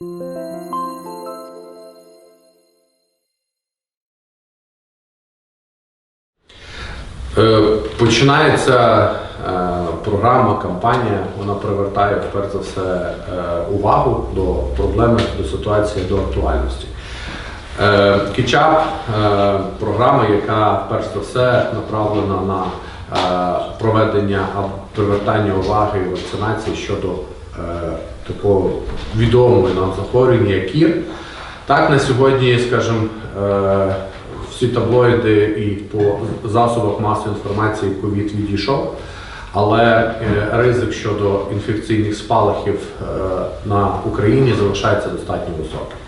Е, Починається е, програма, кампанія. Вона привертає перш за все е, увагу до проблеми, до ситуації, до актуальності. Кічап програма, яка перш за все направлена на проведення привертання уваги вакцинації щодо такого відомого нам захворювання, як кір. Так, на сьогодні, скажімо, е, всі таблоїди і по засобах масової інформації ковід відійшов, але е, ризик щодо інфекційних спалахів е, на Україні залишається достатньо високим.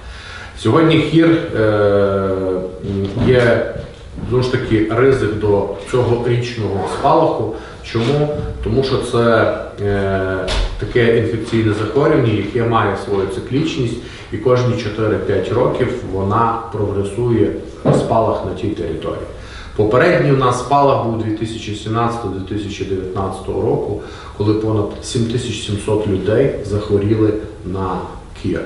Сьогодні хір є знову ж таки ризик до цього річного спалаху. Чому? Тому що це таке інфекційне захворювання, яке має свою циклічність, і кожні 4-5 років вона прогресує спалах на тій території. Попередній у нас спалах був 2017-2019 року, коли понад 7700 людей захворіли на кір.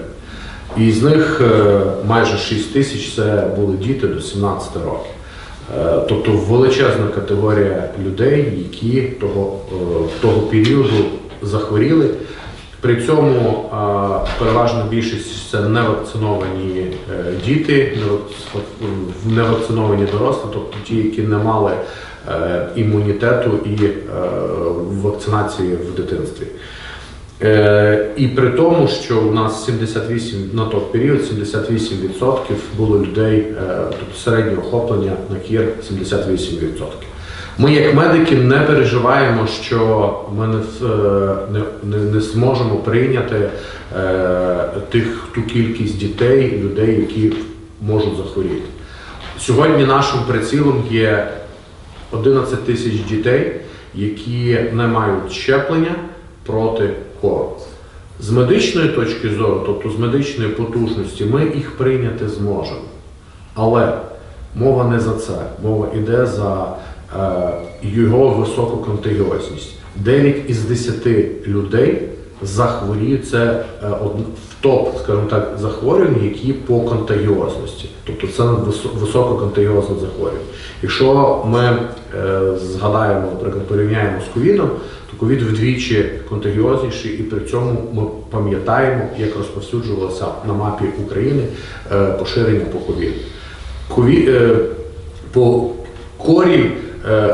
І з них е, майже 6 тисяч це були діти до 17 років. Е, Тобто величезна категорія людей, які того, е, того періоду захворіли. При цьому переважна більшість це невакциновані е, діти, невакциновані дорослі, тобто ті, які не мали е, імунітету і е, вакцинації в дитинстві. І при тому, що у нас 78 на той період 78% було людей, тобто середнє охоплення на кір 78%. Ми, як медики, не переживаємо, що ми не, е, не, не, не зможемо прийняти е, тих ту кількість дітей, людей, які можуть захворіти. Сьогодні нашим прицілом є 11 тисяч дітей, які не мають щеплення проти кору. З медичної точки зору, тобто з медичної потужності, ми їх прийняти зможемо. Але мова не за це. Мова йде за його високу контагіозність. 9 із 10 людей захворіють це е, в топ, скажімо так, захворювань, які по контагіозності. Тобто це висо- висококонтагіозне захворювання. Якщо ми е, згадаємо, наприклад, порівняємо з ковідом, то ковід вдвічі контагіозніший, і при цьому ми пам'ятаємо, як розповсюджувалося на мапі України е, поширення по ковіду. Кові, е, по корі е,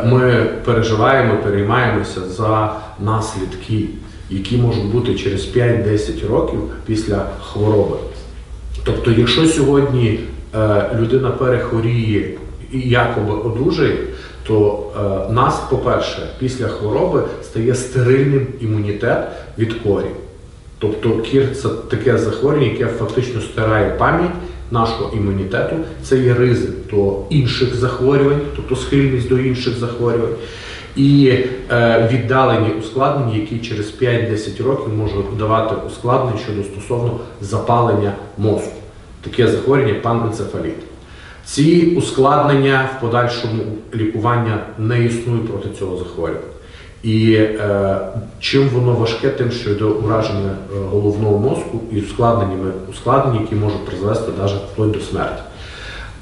ми переживаємо, переймаємося за наслідки, які можуть бути через 5-10 років після хвороби. Тобто, якщо сьогодні е, людина перехворіє і якоби одужає, то е, нас, по-перше, після хвороби стає стерильним імунітет від корі. Тобто кір це таке захворювання, яке фактично стирає пам'ять нашого імунітету. Це є ризик до інших захворювань, тобто схильність до інших захворювань, і е, віддалені ускладнення, які через 5-10 років можуть давати ускладнення щодо стосовно запалення мозку. Таке захворювання паненцефаліт. Ці ускладнення в подальшому лікування не існують проти цього захворювання. І е, чим воно важке, тим, що йде ураження е, головного мозку і ускладненнями ускладнень, які можуть призвести навіть вплоть до смерті.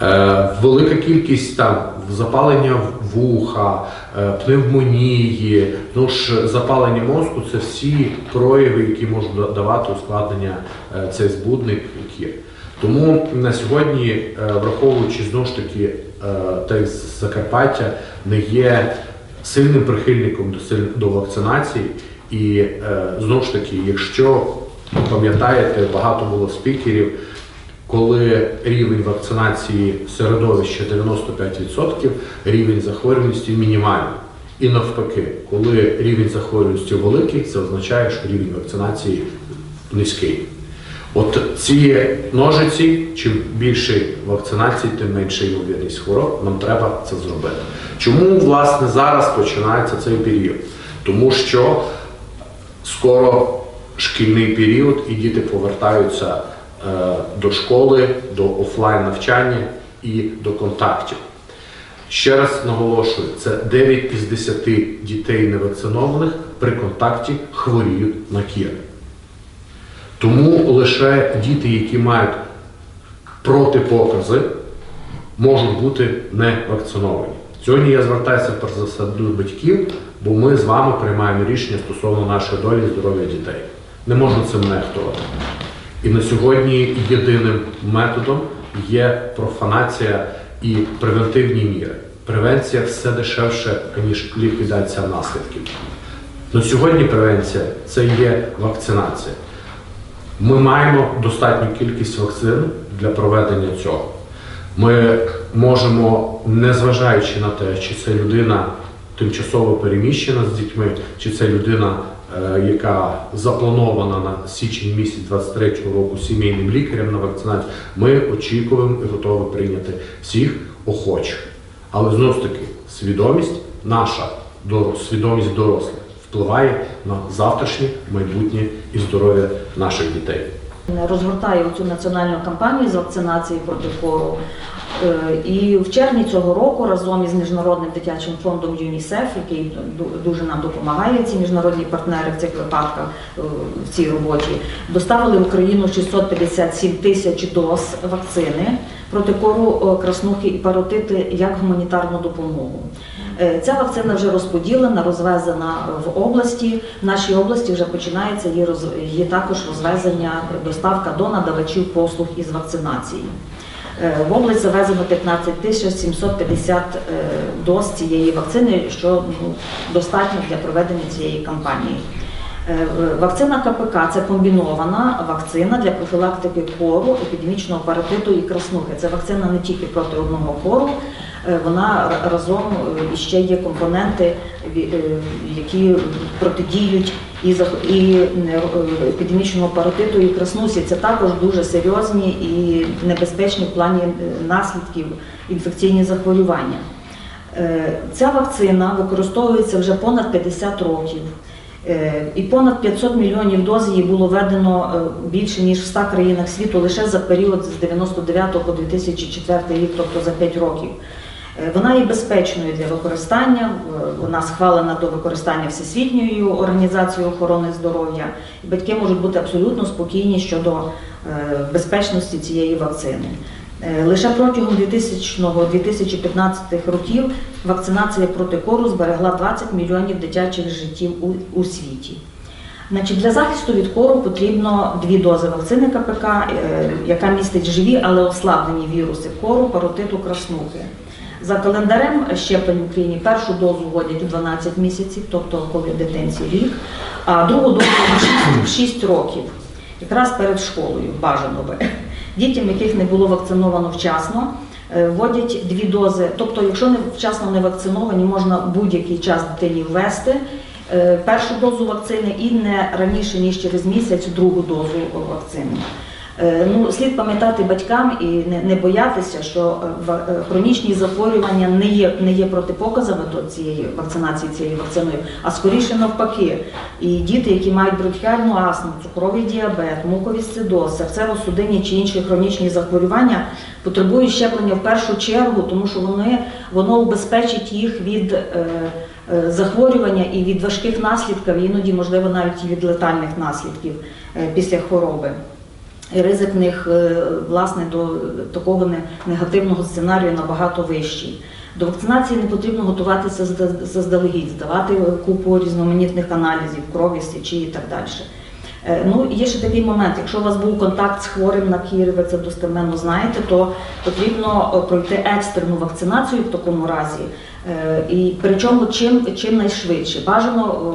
Е, велика кількість там запалення вуха, е, пневмонії, ну ж запалення мозку це всі прояви, які можуть давати ускладнення е, цей збудник кір. Тому на сьогодні, е, враховуючи знову ж таки е, те Закарпаття, не є сильним прихильником до до вакцинації. І е, знову ж таки, якщо пам'ятаєте, багато було спікерів, коли рівень вакцинації середовища 95%, рівень захворюваності мінімальний. І навпаки, коли рівень захворюваності великий, це означає, що рівень вакцинації низький. От ці ножиці, чим більше вакцинації, тим менша ймовірність хвороб. Нам треба це зробити. Чому власне зараз починається цей період? Тому що скоро шкільний період і діти повертаються е, до школи, до офлайн навчання і до контактів. Ще раз наголошую, це 9 із 10 дітей невакцинованих при контакті хворіють на кір. Тому лише діти, які мають протипокази, можуть бути не вакциновані. Сьогодні я звертаюся перш за все до батьків, бо ми з вами приймаємо рішення стосовно нашої долі і здоров'я дітей. Не можна цим нехтувати. І на сьогодні єдиним методом є профанація і превентивні міри. Превенція все дешевше, ніж ліквідація наслідків. На сьогодні превенція це є вакцинація. Ми маємо достатню кількість вакцин для проведення цього. Ми можемо, незважаючи на те, чи це людина тимчасово переміщена з дітьми, чи це людина, е, яка запланована на січень місяць 23-го року сімейним лікарем на вакцинацію, ми очікуємо і готові прийняти всіх охочих. Але знову ж таки, свідомість наша, свідомість дорослих впливає на завтрашнє майбутнє і здоров'я наших дітей. розгортає цю національну кампанію з вакцинації проти кору. Е, І в червні цього року разом із міжнародним дитячим фондом ЮНІСЕФ, який дуже нам допомагає, ці міжнародні партнери в цих випадках е, в цій роботі, доставили в Україну 657 тисяч доз вакцини проти кору, е, краснухи і паротити як гуманітарну допомогу. Е, Ця вакцина вже розподілена, розвезена в області. В нашій області вже починається її, роз... її також розвезення, доставка до надавачів послуг із вакцинації. Е, В область завезено 15 тисяч 750 е, доз цієї вакцини, що ну, достатньо для проведення цієї кампанії. Вакцина КПК це комбінована вакцина для профілактики кору, епідемічного паротиту і краснухи. Це вакцина не тільки проти одного кору, вона разом е, ще є компоненти, е, які протидіють і і е, паротиту, і краснусі. Це також дуже серйозні і небезпечні в плані е, наслідків інфекційні захворювання. Е, Ця вакцина використовується вже понад 50 років. Е, І понад 500 мільйонів доз її було введено е, більше ніж в 100 країнах світу лише за період з 99 по 2004 рік, тобто за 5 років. Е, Вона є безпечною для використання, е, вона схвалена до використання Всесвітньою організацією охорони здоров'я. Батьки можуть бути абсолютно спокійні щодо е, безпечності цієї вакцини. Лише протягом 2000-2015 років вакцинація проти кору зберегла 20 мільйонів дитячих життів у, світі. Значить, для захисту від кору потрібно дві дози вакцини КПК, яка містить живі, але ослаблені віруси кору, паротиту, краснухи. За календарем щеплень в Україні першу дозу вводять у 12 місяців, тобто коли дитинці рік, а другу дозу в 6, 6 років, якраз перед школою, бажано би. Дітям, яких не було вакциновано вчасно, е, вводять дві дози. Тобто, якщо не вчасно не вакциновані, можна будь-який час дитині ввести е, першу дозу вакцини і не раніше ніж через місяць другу дозу вакцини. Е, Ну, слід пам'ятати батькам і не, боятися, що е, е, хронічні захворювання не є, не є протипоказами до цієї вакцинації цією вакциною, а скоріше навпаки. І діти, які мають бронхіальну астму, цукровий діабет, муковісцидоз, серцево-судинні чи інші хронічні захворювання, потребують щеплення в першу чергу, тому що вони, воно убезпечить їх від е, захворювання і від важких наслідків, іноді, можливо, навіть і від летальних наслідків після хвороби. Ризик в них е, власне до такого негативного сценарію набагато вищий. До вакцинації не потрібно готуватися заздалегідь, здавати купу різноманітних аналізів, крові, сечі і так далі. Е, Ну, є ще такий момент, якщо у вас був контакт з хворим на кір, ви це достеменно знаєте, то потрібно е, пройти екстрену вакцинацію в такому разі. І причому чим, чим найшвидше. Бажано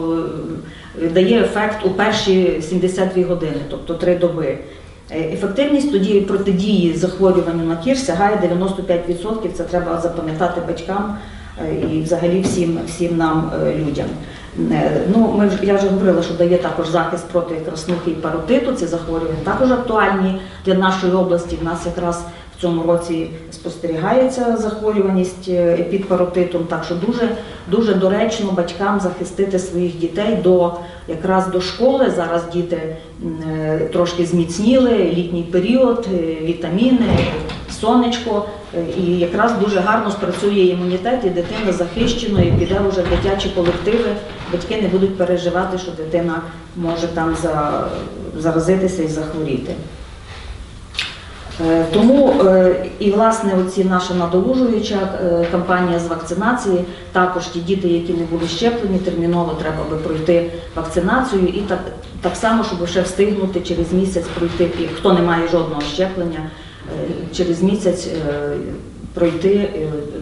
дає ефект у перші 72 години, тобто 3 доби. Е, Ефективність тоді протидії захворюванню на кір сягає 95%. Це треба запам'ятати батькам е, і взагалі всім, всім нам е, людям. Ну, ми я вже говорила, що дає також захист проти краснухи і паротиту. Ці захворювання також актуальні для нашої області. В нас якраз цьому році спостерігається захворюваність е, епідпаротитом, так що дуже, дуже доречно батькам захистити своїх дітей до якраз до школи. Зараз діти е, трошки зміцніли, літній період, е, вітаміни, сонечко, і якраз дуже гарно спрацює імунітет, і дитина захищена, і піде вже в дитячі колективи. Батьки не будуть переживати, що дитина може там заразитися і захворіти. Е, Тому е, і власне оці наша надолужуюча е, кампанія з вакцинації, також ті діти, які не були щеплені, терміново треба би пройти вакцинацію і так, так само, щоб ще встигнути через місяць пройти, хто не має жодного щеплення, через місяць пройти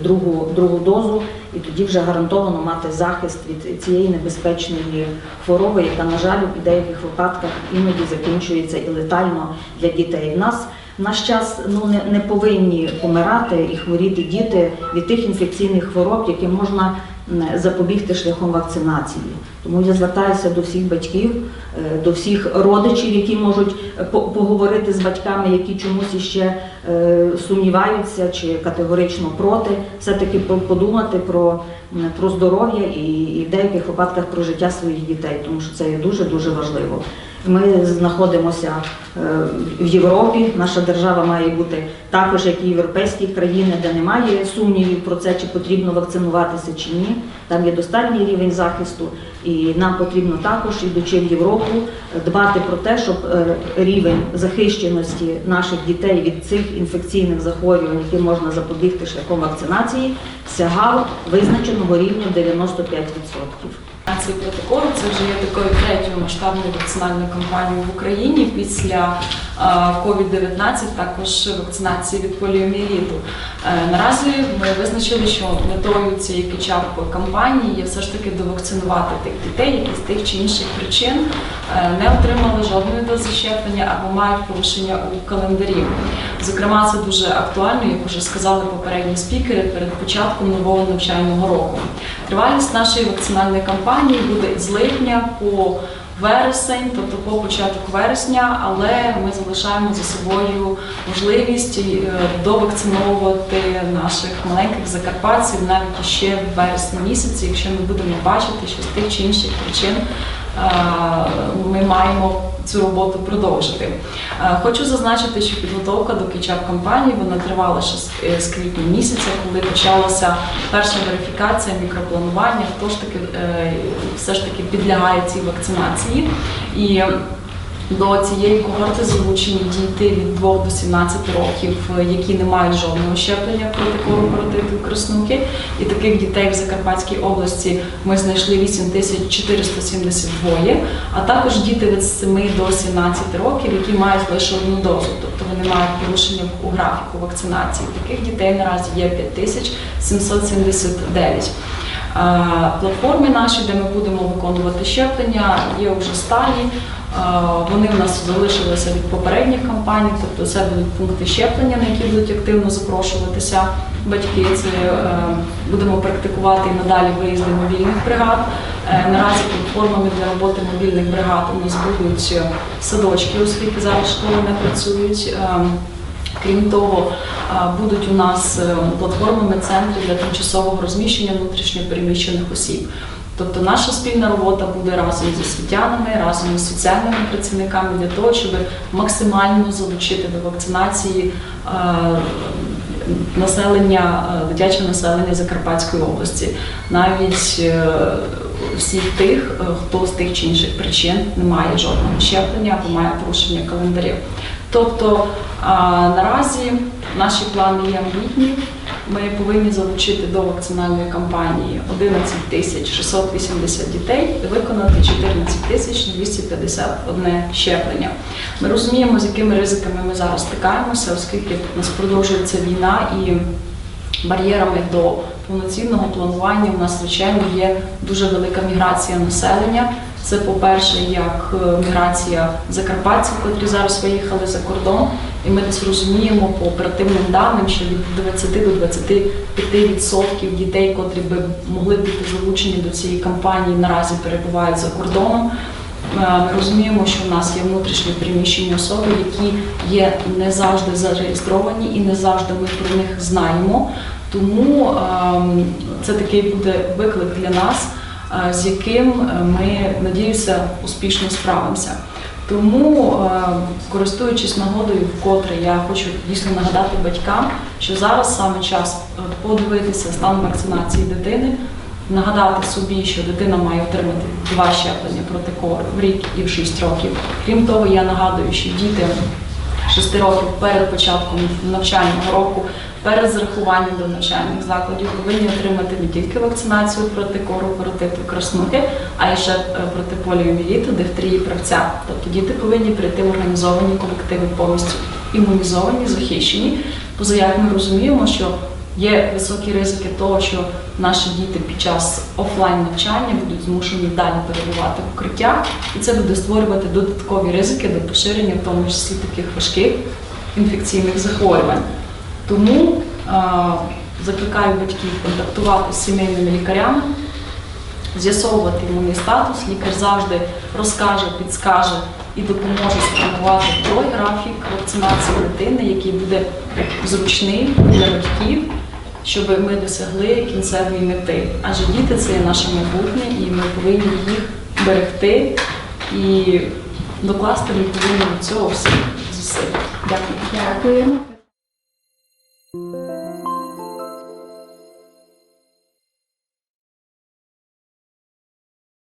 другу, другу дозу і тоді вже гарантовано мати захист від цієї небезпечної хвороби, яка, на жаль, у деяких випадках іноді закінчується і летально для дітей. В нас наш час ну не, не повинні помирати і хворіти діти від тих інфекційних хвороб, які можна запобігти шляхом вакцинації. Тому я звертаюся до всіх батьків, е, до всіх родичів, які можуть е, поговорити з батьками, які чомусь іще е, сумніваються чи категорично проти, все-таки подумати про, про здоров'я і в деяких випадках про життя своїх дітей, тому що це є дуже дуже важливо. Ми знаходимося е, в Європі. Наша держава має бути також, як і європейські країни, де немає сумнівів про це, чи потрібно вакцинуватися чи ні. Там є достатній рівень захисту, і нам потрібно також, ідучи в Європу, дбати про те, щоб е, рівень захищеності наших дітей від цих інфекційних захворювань, які можна запобігти шляхом вакцинації, сягав визначеного рівня 95%. Вакцинації протоколу це вже є такою третьою масштабною вакцинальною кампанією в Україні після е, COVID-19, також вакцинації від поліоміеліту. Е, Наразі ми визначили, що метою цієї кетчап кампанії є все ж таки довакцинувати тих дітей, які з тих чи інших причин е, не отримали жодної дози щеплення або мають порушення у календарі. Зокрема, це дуже актуально, як вже сказали попередні спікери, перед початком нового навчального року. Тривалість нашої вакцинальної кампанії буде з липня по вересень, тобто по початок вересня, але ми залишаємо за собою можливість е, довакциновувати наших маленьких закарпатців навіть ще в вересні місяці, якщо ми будемо бачити, що з тих чи інших причин е, ми маємо цю роботу продовжити. Е, Хочу зазначити, що підготовка до кетчап кампанії вона тривала ще з- е, квітня місяця, коли почалася перша верифікація мікропланування, хто ж таки е, все ж таки підлягає цій вакцинації. І до цієї когорти залучені діти від 2 до 17 років, е, які не мають жодного щеплення проти кору паротиту краснухи. І таких дітей в Закарпатській області ми знайшли 8472, а також діти від 7 до 17 років, які мають лише одну дозу, тобто вони мають порушення у графіку вакцинації. Таких дітей наразі є 5779. Е, Платформи наші, де ми будемо виконувати щеплення, є вже сталі. Е, Вони у нас залишилися від попередніх кампаній, тобто це будуть пункти щеплення, на які будуть активно запрошуватися батьки. Це е, будемо практикувати і надалі виїзди мобільних бригад. Е, Наразі платформами для роботи мобільних бригад у нас будуть садочки, оскільки зараз школи не працюють. Крім того, будуть у нас платформами центри для тимчасового розміщення внутрішньопереміщених осіб. Тобто наша спільна робота буде разом з освітянами, разом з соціальними працівниками для того, щоб максимально залучити до вакцинації е, населення, е, дитяче населення Закарпатської області, навіть е, всіх тих, хто з тих чи інших причин не має жодного щеплення або має порушення календарів. Тобто наразі наші плани є амбітні. Ми повинні залучити до вакцинальної кампанії 11 тисяч 680 дітей і виконати 14 тисяч 251 щеплення. Ми розуміємо, з якими ризиками ми зараз стикаємося, оскільки у нас продовжується війна і бар'єрами до повноцінного планування у нас, звичайно, є дуже велика міграція населення. Це, по-перше, як е, міграція закарпатців, котрі зараз виїхали за кордон, і ми десь розуміємо по оперативним даним, що від 20 до 25% дітей, котрі би могли бути залучені до цієї кампанії, наразі перебувають за кордоном. Е, Ми розуміємо, що в нас є внутрішньо переміщені особи, які є не завжди зареєстровані і не завжди ми про них знаємо. Тому ем, це такий буде виклик для нас, з яким е, ми, надіюся, успішно справимося. Тому е, користуючись нагодою, вкотре я хочу дійсно нагадати батькам, що зараз саме час е, подивитися стан вакцинації дитини, нагадати собі, що дитина має отримати два щеплення проти кору в рік і в 6 років. Крім того, я нагадую, що діти 6 років перед початком навчального року, перед зарахуванням до навчальних закладів повинні отримати не тільки вакцинацію проти кору, паротиту, краснухи, а й ще е, проти поліоміліту, дифтерії, правця. Тобто діти повинні прийти в організовані колективи повністю імунізовані, захищені. Поза як ми розуміємо, що є високі ризики того, що наші діти під час офлайн навчання будуть змушені далі перебувати в укриттях, і це буде створювати додаткові ризики до поширення, в тому числі таких важких інфекційних захворювань. Тому е, закликаю батьків контактувати з сімейними лікарями, з'ясовувати імунний статус. Лікар завжди розкаже, підскаже і допоможе сформувати той графік вакцинації дитини, який буде зручний для батьків, щоб ми досягли кінцевої мети. Адже діти це є наше майбутнє, і ми повинні їх берегти і докласти відповідно до цього всіх зусиль. Дякую. Дякуємо.